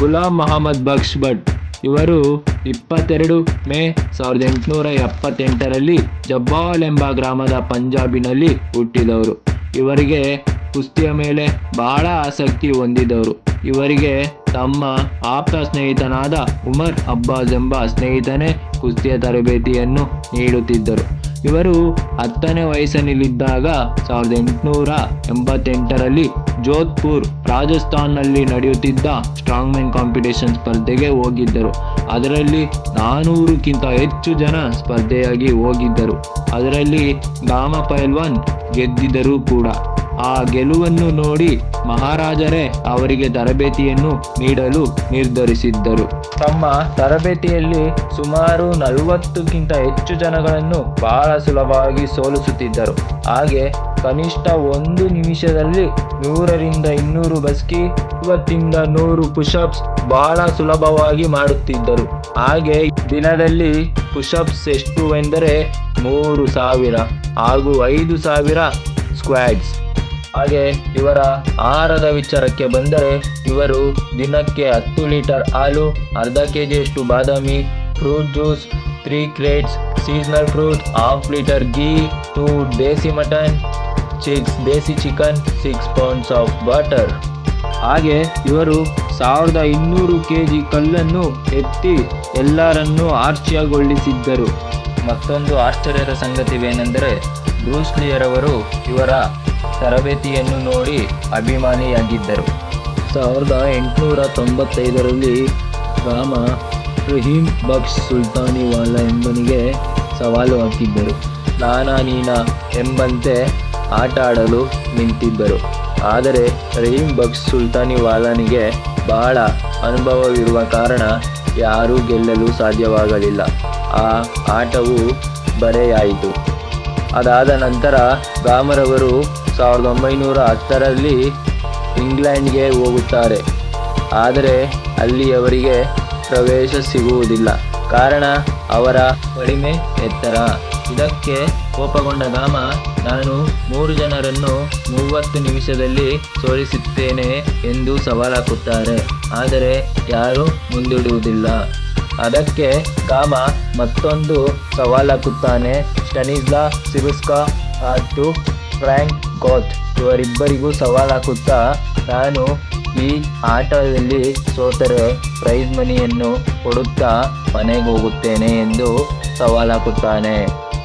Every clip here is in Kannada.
ಗುಲಾಂ ಮೊಹಮ್ಮದ್ ಬಕ್ಷ್ ಭಟ್. ಇವರು ಇಪ್ಪತ್ತೆರಡು ಮೇ ಸಾವಿರದ ಎಂಟುನೂರ ಎಪ್ಪತ್ತೆಂಟರಲ್ಲಿ ಜಬ್ಬಾಲ್ ಎಂಬ ಗ್ರಾಮದ ಪಂಜಾಬಿನಲ್ಲಿ ಹುಟ್ಟಿದವರು. ಇವರಿಗೆ ಕುಸ್ತಿಯ ಮೇಲೆ ಬಹಳ ಆಸಕ್ತಿ ಹೊಂದಿದವರು. ಇವರಿಗೆ ತಮ್ಮ ಆಪ್ತ ಸ್ನೇಹಿತನಾದ ಉಮರ್ ಅಬ್ಬಾಸ್ ಎಂಬ ಸ್ನೇಹಿತನೇ ಕುಸ್ತಿಯ ತರಬೇತಿಯನ್ನು ನೀಡುತ್ತಿದ್ದರು. ಇವರು ಹತ್ತನೇ ವಯಸ್ಸಿನಲ್ಲಿದ್ದಾಗ ಸಾವಿರದ ಎಂಟುನೂರ ಎಂಬತ್ತೆಂಟರಲ್ಲಿ ಜೋಧ್ಪುರ್ ರಾಜಸ್ಥಾನ್ನಲ್ಲಿ ನಡೆಯುತ್ತಿದ್ದ ಸ್ಟ್ರಾಂಗ್ ಮೆನ್ ಕಾಂಪಿಟೇಷನ್ ಸ್ಪರ್ಧೆಗೆ ಹೋಗಿದ್ದರು. ಅದರಲ್ಲಿ ನಾನೂರಕ್ಕಿಂತ ಹೆಚ್ಚು ಜನ ಸ್ಪರ್ಧೆಯಾಗಿ ಹೋಗಿದ್ದರು. ಅದರಲ್ಲಿ ಗಾಮ ಪೈಲ್ವಾನ್ ಗೆದ್ದಿದ್ದರೂ ಕೂಡ. ಆ ಗೆಲುವನ್ನು ನೋಡಿ ಮಹಾರಾಜರೇ ಅವರಿಗೆ ತರಬೇತಿಯನ್ನು ನೀಡಲು ನಿರ್ಧರಿಸಿದ್ದರು. ತಮ್ಮ ತರಬೇತಿಯಲ್ಲಿ ಸುಮಾರು ನಲವತ್ತಕ್ಕಿಂತ ಹೆಚ್ಚು ಜನಗಳನ್ನು ಬಹಳ ಸುಲಭವಾಗಿ ಸೋಲಿಸುತ್ತಿದ್ದರು. ಹಾಗೆ ಕನಿಷ್ಠ ಒಂದು ನಿಮಿಷದಲ್ಲಿ ನೂರರಿಂದ ಇನ್ನೂರು ಬಸ್ಕಿ ಇವತ್ತಿಂದ ನೂರು ಪುಷಪ್ಸ್ ಬಹಳ ಸುಲಭವಾಗಿ ಮಾಡುತ್ತಿದ್ದರು. ಹಾಗೆ ದಿನದಲ್ಲಿ ಪುಷಪ್ಸ್ ಎಷ್ಟು ಎಂದರೆ ಮೂರು ಸಾವಿರ ಹಾಗೂ ಐದು ಸಾವಿರ ಸ್ಕ್ವಾಡ್ಸ್. ಹಾಗೆ ಇವರ ಆಹಾರದ ವಿಚಾರಕ್ಕೆ ಬಂದರೆ ಇವರು ದಿನಕ್ಕೆ ಹತ್ತು ಲೀಟರ್ ಹಾಲು, ಅರ್ಧ ಕೆ ಜಿಯಷ್ಟು ಬಾದಾಮಿ fruit juice three crates seasonal fruit half litre ghee two desi mutton chicks desi chicken six pounds of butter ಹಾಗೆ ಇವರು ಸಾವಿರದ ಇನ್ನೂರು ಕೆ ಜಿ ಕಲ್ಲನ್ನು ಎತ್ತಿ ಎಲ್ಲರನ್ನೂ ಆಶ್ಚರ್ಯಗೊಳಿಸಿದ್ದರು ಮತ್ತೊಂದು ಆಶ್ಚರ್ಯದ ಸಂಗತಿವೇನೆಂದರೆ ಬ್ರೂಸ್ಲಿಯರವರು ಇವರ ತರಬೇತಿಯನ್ನು ನೋಡಿ ಅಭಿಮಾನಿಯಾಗಿದ್ದರು. ಸಾವಿರದ ಎಂಟುನೂರ ತೊಂಬತ್ತೈದರಲ್ಲಿ ರಾಮ ರಹೀಂ ಬಕ್ಷ್ ಸುಲ್ತಾನಿವಾಲಾ ಎಂಬನಿಗೆ ಸವಾಲು ಹಾಕಿದ್ದರು. ನಾನಾ ನೀನಾ ಎಂಬಂತೆ ಆಟ ಆಡಲು ನಿಂತಿದ್ದರು. ಆದರೆ ರಹೀಂ ಬಕ್ಷ್ ಸುಲ್ತಾನಿವಾಲನಿಗೆ ಬಹಳ ಅನುಭವವಿರುವ ಕಾರಣ ಯಾರೂ ಗೆಲ್ಲಲು ಸಾಧ್ಯವಾಗಲಿಲ್ಲ. ಆ ಆಟವು ಬರೆಯಾಯಿತು. ಅದಾದ ನಂತರ ಗಾಮರವರು ಸಾವಿರದ ಒಂಬೈನೂರ ಹತ್ತರಲ್ಲಿ ಇಂಗ್ಲೆಂಡ್ಗೆ ಹೋಗುತ್ತಾರೆ. ಆದರೆ ಅಲ್ಲಿ ಅವರಿಗೆ ಪ್ರವೇಶ ಸಿಗುವುದಿಲ್ಲ. ಕಾರಣ ಅವರ ಕಡಿಮೆ ಎತ್ತರ. ಇದಕ್ಕೆ ಕೋಪಗೊಂಡ ಗಾಮ ನಾನು ಮೂರು ಜನರನ್ನು ಮೂವತ್ತು ನಿಮಿಷದಲ್ಲಿ ಸೋಲಿಸುತ್ತೇನೆ ಎಂದು ಸವಾಲಾಕುತ್ತಾರೆ. ಆದರೆ ಯಾರೂ ಮುಂದೂಡುವುದಿಲ್ಲ. ಅದಕ್ಕೆ ಕಾಮ ಮತ್ತೊಂದು ಸವಾಲಾಕುತ್ತಾನೆ ಸ್ಟನಿಸ್ಲಾ ಸಿರುಸ್ಕಾ ಮತ್ತು ಫ್ರ್ಯಾಂಕ್ ಕೋತ್ ಇವರಿಬ್ಬರಿಗೂ ಸವಾಲಾಕುತ್ತಾ ನಾನು ಈ ಆಟದಲ್ಲಿ ಸೋತರೆ ಪ್ರೈಸ್ ಮನಿಯನ್ನು ಕೊಡುತ್ತಾ ಮನೆಗೆ ಹೋಗುತ್ತೇನೆ ಎಂದು ಸವಾಲಾಕುತ್ತಾನೆ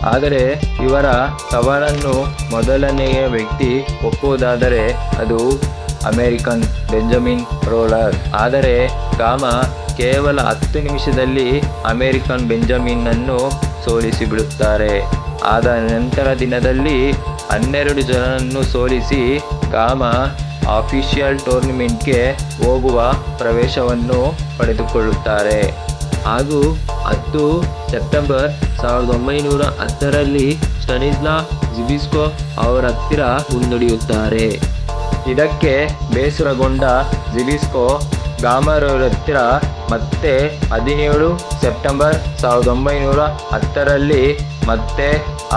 ಆದರೆ ಇವರ ಸವಾಲನ್ನು ಮೊದಲನೆಯ ವ್ಯಕ್ತಿ ಒಪ್ಪುವುದಾದರೆ ಅದು ಅಮೇರಿಕನ್ ಬೆಂಜಮಿನ್ ರೋಲರ್. ಆದರೆ ಗಾಮ ಕೇವಲ ಹತ್ತು ನಿಮಿಷದಲ್ಲಿ ಅಮೇರಿಕನ್ ಬೆಂಜಮಿನ್ನನ್ನು ಸೋಲಿಸಿ ಬಿಡುತ್ತಾರೆ. ಆದ ನಂತರ ದಿನದಲ್ಲಿ ಹನ್ನೆರಡು ಜನರನ್ನು ಸೋಲಿಸಿ ಕಾಮ ಅಫಿಷಿಯಲ್ ಟೂರ್ನಿಮೆಂಟ್ಗೆ ಹೋಗುವ ಪ್ರವೇಶವನ್ನು ಪಡೆದುಕೊಳ್ಳುತ್ತಾರೆ. ಹಾಗೂ ಹತ್ತು ಸೆಪ್ಟೆಂಬರ್ ಸಾವಿರದ ಒಂಬೈನೂರ ಹತ್ತರಲ್ಲಿ ಸ್ಟನಿಸ್ಲಾ ಜಿಬಿಸ್ಕೋ ಅವರ ಹತ್ತಿರ ಮುನ್ನುಡಿಯುತ್ತಾರೆ. ಇದಕ್ಕೆ ಬೇಸರಗೊಂಡ ಜಿಬಿಸ್ಕೋ ಗಾಮರವರ ಹತ್ತಿರ ಮತ್ತೆ ಹದಿನೇಳು ಸೆಪ್ಟೆಂಬರ್ ಸಾವಿರದ ಒಂಬೈನೂರ ಹತ್ತರಲ್ಲಿ ಮತ್ತೆ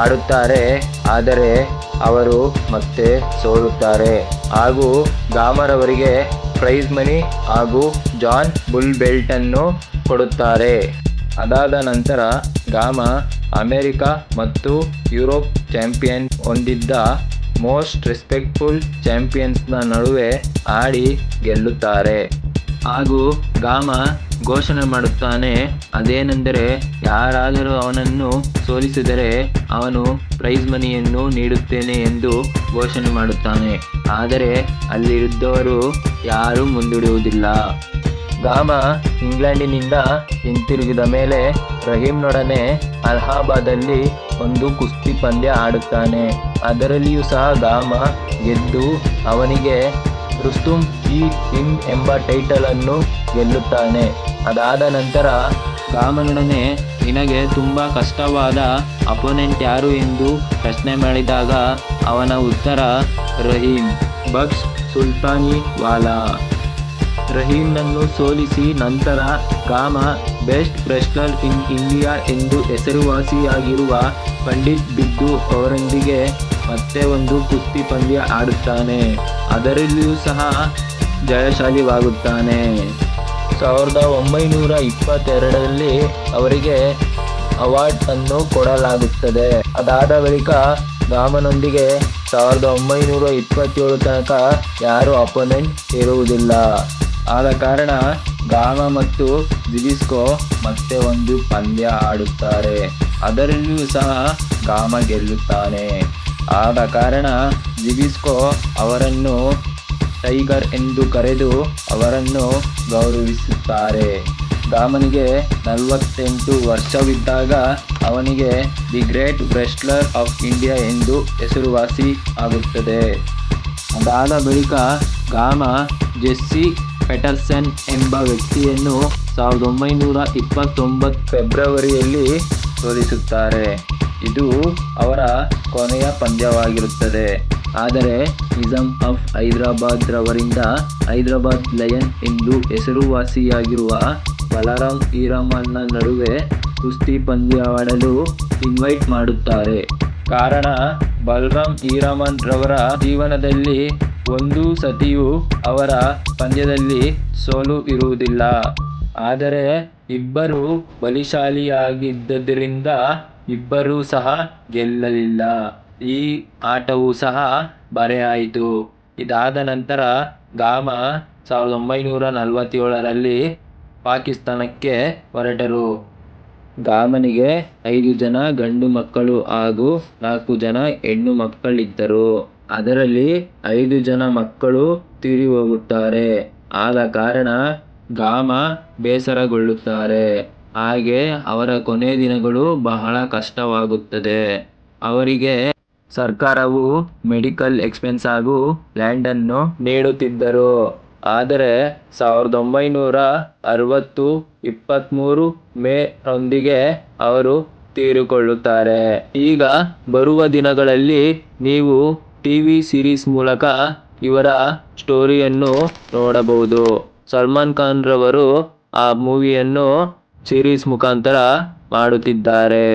ಆಡುತ್ತಾರೆ ಆದರೆ ಅವರು ಮತ್ತೆ ಸೋಲುತ್ತಾರೆ ಹಾಗೂ ಗಾಮರವರಿಗೆ ಪ್ರೈಸ್ ಮನಿ ಹಾಗೂ ಜಾನ್ ಬುಲ್ ಬೆಲ್ಟನ್ನು ಕೊಡುತ್ತಾರೆ. ಅದಾದ ನಂತರ ಗಾಮ ಅಮೆರಿಕ ಮತ್ತು ಯುರೋಪ್ ಚಾಂಪಿಯನ್ ಹೊಂದಿದ್ದ ಮೋಸ್ಟ್ ರೆಸ್ಪೆಕ್ಟ್ಫುಲ್ ಚಾಂಪಿಯನ್ಸ್ನ ನಡುವೆ ಆಡಿ ಗೆಲ್ಲುತ್ತಾರೆ. ಹಾಗೂ ಗಾಮ ಘೋಷಣೆ ಮಾಡುತ್ತಾನೆ. ಅದೇನೆಂದರೆ, ಯಾರಾದರೂ ಅವನನ್ನು ಸೋಲಿಸಿದರೆ ಅವನು ಪ್ರೈಸ್ ಮನಿಯನ್ನು ನೀಡುತ್ತೇನೆ ಎಂದು ಘೋಷಣೆ ಮಾಡುತ್ತಾನೆ. ಆದರೆ ಅಲ್ಲಿದ್ದವರು ಯಾರೂ ಮುಂದೂಡುವುದಿಲ್ಲ. ಗಾಮ ಇಂಗ್ಲೆಂಡಿನಿಂದ ಹಿಂತಿರುಗಿದ ಮೇಲೆ ರಹೀಮ್ನೊಡನೆ ಅಲಹಾಬಾದಲ್ಲಿ ಒಂದು ಕುಸ್ತಿ ಪಂದ್ಯ ಆಡುತ್ತಾನೆ. ಅದರಲ್ಲಿಯೂ ಸಹ ಗಾಮ ಗೆದ್ದು ಅವನಿಗೆ ರುಸ್ತುಮ್ ಇ ಇನ್ ಎಂಬ ಟೈಟಲನ್ನು ಗೆಲ್ಲುತ್ತಾನೆ. ಅದಾದ ನಂತರ ಗಾಮನೊಡನೆ ನಿನಗೆ ತುಂಬ ಕಷ್ಟವಾದ ಅಪೋನೆಂಟ್ ಯಾರು ಎಂದು ಪ್ರಶ್ನೆ ಮಾಡಿದಾಗ ಅವನ ಉತ್ತರ ರಹೀಂ. ಬಕ್ಸ್ ಸುಲ್ತಾನಿ ವಾಲಾ. ರಹೀಮ್ನನ್ನು ಸೋಲಿಸಿ ನಂತರ ಕಾಮ ಬೆಸ್ಟ್ ರೆಸ್ಲರ್ ಇನ್ ಇಂಡಿಯಾ ಎಂದು ಹೆಸರುವಾಸಿಯಾಗಿರುವ ಪಂಡಿತ್ ಬಿದ್ದು ಅವರೊಂದಿಗೆ ಮತ್ತೆ ಒಂದು ಕುಸ್ತಿ ಪಂದ್ಯ ಆಡುತ್ತಾನೆ. ಅದರಲ್ಲಿಯೂ ಸಹ ಜಯಶಾಲಿವಾಗುತ್ತಾನೆ ಸಾವಿರದ ಒಂಬೈನೂರ ಇಪ್ಪತ್ತೆರಡರಲ್ಲಿ ಅವರಿಗೆ ಅವಾರ್ಡ್ ಅನ್ನು ಕೊಡಲಾಗುತ್ತದೆ. ಅದಾದ ಬಳಿಕ ರಾಮನೊಂದಿಗೆ ಸಾವಿರದ ಒಂಬೈನೂರ ಇಪ್ಪತ್ತೇಳು ತನಕ ಯಾರು ಅಪೋನೆಂಟ್ ಇರುವುದಿಲ್ಲ. ಆದ ಕಾರಣ ಗಾಮ ಮತ್ತು ದಿಲಿಸ್ಕೋ ಮತ್ತೆ ಒಂದು ಪಂದ್ಯ ಆಡುತ್ತಾರೆ. ಅದರಲ್ಲಿಯೂ ಸಹ ಗಾಮ ಗೆಲ್ಲುತ್ತಾನೆ. ಆದ ಕಾರಣ ಜಿಬಿಸ್ಕೋ ಅವರನ್ನು ಟೈಗರ್ ಎಂದು ಕರೆದು ಅವರನ್ನು ಗೌರವಿಸುತ್ತಾರೆ. ಗಾಮನಿಗೆ ನಲವತ್ತೆಂಟು ವರ್ಷವಿದ್ದಾಗ ಅವನಿಗೆ the great wrestler of India ಎಂದು ಹೆಸರುವಾಸಿ ಆಗುತ್ತದೆ. ಅದಾದ ಬಳಿಕ ಗಾಮ ಜೆಸ್ಸಿ ಪೆಟರ್ಸನ್ ಎಂಬ ವ್ಯಕ್ತಿಯನ್ನು ಸಾವಿರದ ಒಂಬೈನೂರ ಇಪ್ಪತ್ತೊಂಬತ್ತು ಫೆಬ್ರವರಿಯಲ್ಲಿ ಸೋಲಿಸುತ್ತಾರೆ ಇದು ಅವರ ಕೊನೆಯ ಪಂದ್ಯವಾಗಿರುತ್ತದೆ. ಆದರೆ ನಿಜಾಮ್ ಆಫ್ ಹೈದರಾಬಾದ್ ರವರಿಂದ ಹೈದರಾಬಾದ್ ಲಯನ್ ಎಂದು ಹೆಸರುವಾಸಿಯಾಗಿರುವ ಬಲರಾಮ್ ಈರಮ್ಮನ ನಡುವೆ ಕುಸ್ತಿ ಪಂದ್ಯವಾಡಲು ಇನ್ವೈಟ್ ಮಾಡುತ್ತಾರೆ. ಕಾರಣ ಬಲರಾಮ್ ಈರಮನ್ ರವರ ಜೀವನದಲ್ಲಿ ಒಂದು ಸತಿಯೂ ಅವರ ಪಂದ್ಯದಲ್ಲಿ ಸೋಲು ಇರುವುದಿಲ್ಲ. ಆದರೆ, ಇಬ್ಬರು ಬಲಿಶಾಲಿಯಾಗಿದ್ದರಿಂದ ಇಬ್ಬರೂ ಸಹ ಗೆಲ್ಲಲಿಲ್ಲ. ಈ ಆಟವು ಸಹ ಬರೆಯಾಯಿತು. ಇದಾದ ನಂತರ ಗಾಮ ಸಾವಿರದ ಒಂಬೈನೂರ ನಲವತ್ತೇಳರಲ್ಲಿ ಪಾಕಿಸ್ತಾನಕ್ಕೆ ಹೊರಟರು. ಗಾಮನಿಗೆ ಐದು ಜನ ಗಂಡು ಮಕ್ಕಳು ಹಾಗೂ ನಾಲ್ಕು ಜನ ಹೆಣ್ಣು ಮಕ್ಕಳಿದ್ದರು. ಅದರಲ್ಲಿ ಐದು ಜನ ಮಕ್ಕಳು ತೀರಿ ಹೋಗುತ್ತಾರೆ ಆದ ಕಾರಣ ಗಾಮ ಬೇಸರಗೊಳ್ಳುತ್ತಾರೆ. ಹಾಗೆ ಅವರ ಕೊನೆ ದಿನಗಳು ಬಹಳ ಕಷ್ಟವಾಗುತ್ತದೆ. ಅವರಿಗೆ ಸರ್ಕಾರವು ಮೆಡಿಕಲ್ ಎಕ್ಸ್ಪೆನ್ಸ್ ಹಾಗೂ ಲ್ಯಾಂಡನ್ನು ನೀಡುತ್ತಿದ್ದರು. ಆದರೆ ಸಾವಿರದ ಒಂಬೈನೂರ ಅರವತ್ತು ಇಪ್ಪತ್ತ್ಮೂರು ಮೇ ರೊಂದಿಗೆ ಅವರು ತೀರಿಕೊಳ್ಳುತ್ತಾರೆ. ಈಗ ಬರುವ ದಿನಗಳಲ್ಲಿ ನೀವು ಟಿ ವಿ ಸಿರೀಸ್ ಮೂಲಕ ಇವರ ಸ್ಟೋರಿಯನ್ನು ನೋಡಬಹುದು. ಸಲ್ಮಾನ್ ಖಾನ್ ರವರು ಆ ಮೂವಿಯನ್ನು ಸಿರೀಸ್ ಮುಖಾಂತರ ಮಾಡುತ್ತಿದ್ದಾರೆ.